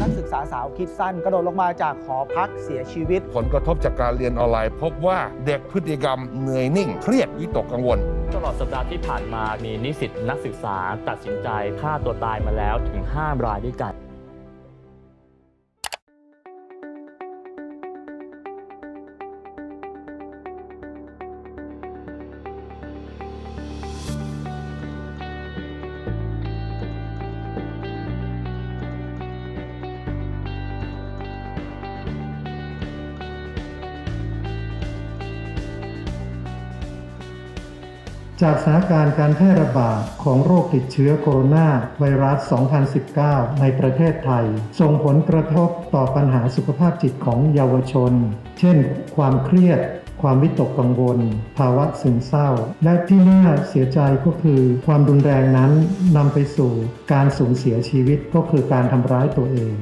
นักศึกษาสาวคิดสั้นกระโดดลงมาจากหอพักเสียชีวิต ผลกระทบจากการเรียนออนไลน์ พบว่าเด็กพฤติกรรมเหนื่อยนิ่ง เครียดวิตกกังวล ตลอดสัปดาห์ที่ผ่านมามีนิสิตนักศึกษาตัดสินใจฆ่าตัวตายมาแล้วถึง 5 รายด้วยกัน จากสถานการณ์การแพร่ระบาดของโรคติดเชื้อโคโรนาไวรัส 2019 ในประเทศไทย ส่งผลกระทบต่อปัญหาสุขภาพจิตของเยาวชน เช่น ความเครียด ความวิตกกังวล ภาวะซึมเศร้า และที่น่าเสียใจก็คือความรุนแรงนั้นนำไปสู่การสูญเสียชีวิตก็คือการทำร้ายตัวเอง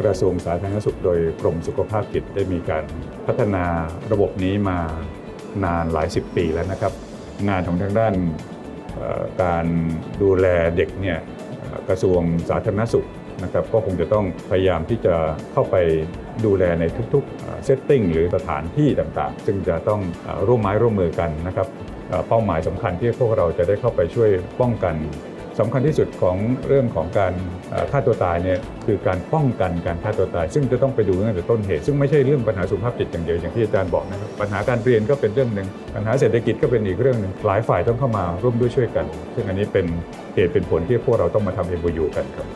กระทรวงสาธารณสุขโดยกรมสุขภาพจิตได้มีการพัฒนาระบบนี้มานานหลายสิบปีแล้วนะครับ งานของทางด้านการดูแลเด็กเนี่ยกระทรวงสาธารณสุขนะครับก็คงจะต้องพยายามที่จะเข้าไปดูแลในทุกๆเซตติ้งหรือสถานที่ต่างๆ ซึ่งจะต้องร่วมไม้ร่วมมือกันนะครับเป้าหมายสำคัญที่พวกเราจะได้เข้าไปช่วยป้องกัน สำคัญที่สุดของเรื่องของการฆ่าตัวตายเนี่ยคือการป้องกันการฆ่าตัวตาย ซึ่งจะต้องไปดูตั้งแต่ต้นเหตุ ซึ่งไม่ใช่เรื่องปัญหาสุขภาพจิตอย่างเดียวอย่างที่อาจารย์บอกนะครับปัญหาการเรียนก็เป็นเรื่องหนึ่งปัญหาเศรษฐกิจก็เป็นอีกเรื่องหนึ่งหลายฝ่ายต้องเข้ามาร่วมด้วยช่วยกัน ซึ่งอันนี้เป็นเหตุเป็นผลที่พวกเราต้องมาทำเอ็มบูยูกันครับ